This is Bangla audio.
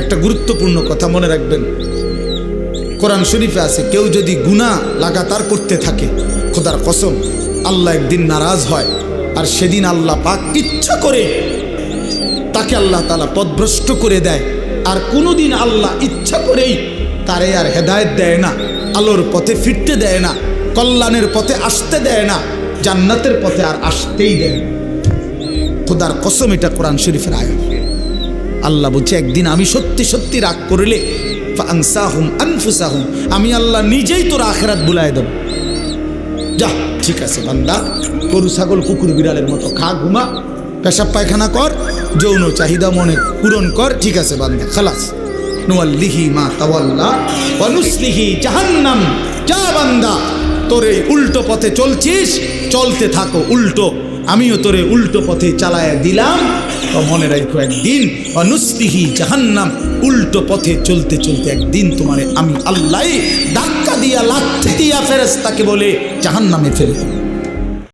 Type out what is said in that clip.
একটা গুরুত্বপূর্ণ কথা মনে রাখবেন। কোরআন শরীফে আছে, কেউ যদি গুনাহ লাগাতার করতে থাকে, খোদার কসম, আল্লাহ একদিন নারাজ হয়, আর সেদিন আল্লাহ পাক ইচ্ছা করে তাকে আল্লাহ তালা পদভ্রষ্ট করে দেয়, আর কোনোদিন আল্লাহ ইচ্ছা করেই তারে আর হেদায়ত দেয় না, আলোর পথে ফিরতে দেয় না, কল্যাণের পথে আসতে দেয় না, জান্নাতের পথে আর আসতেই দেয় খোদার কসম এটা কোরআন শরীফের আয় আল্লাহ বলছে, একদিন আমি সত্যি সত্যি রাগ করলে আনসাহুম আনফুসাহুম, আমি আল্লাহ নিজেই তোর আখেরাত বুলায় দেব। যা, ঠিক আছে বান্দা, গরু, ছাগল, কুকুর, বিড়ালের মতো খা, ঘুমা, পেশাব, পায়খানা কর, যৌন চাহিদা, মনে পূরণ কর, ঠিক আছে বান্দা, খালাস। নুয়াল্লিহি মা তাওয়াল্লা ওয়ানুসলিহি জাহান্নাম। যা বান্দা, তোর এই উল্টো পথে চলছিস, চলতে থাকো উল্টো। আমিও তোরে উল্টো পথে চালায় দিলাম মনে রাখো একদিন, অনুস্তিহি জাহান্নাম, উল্টো পথে চলতে চলতে একদিন তোমারে আমি আল্লাহ ধাক্কা দিয়া, লাথি দিয়া ফেরেস্তাকে বলে জাহান্নামে ফেলে।